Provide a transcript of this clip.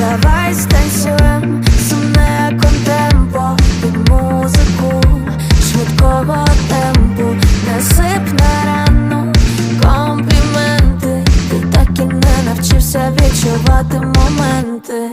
Давай станцюєм, сумне контемпо під музику швидкого темпу, насип на рану компліменти, ти так і не навчився відчувати моменти.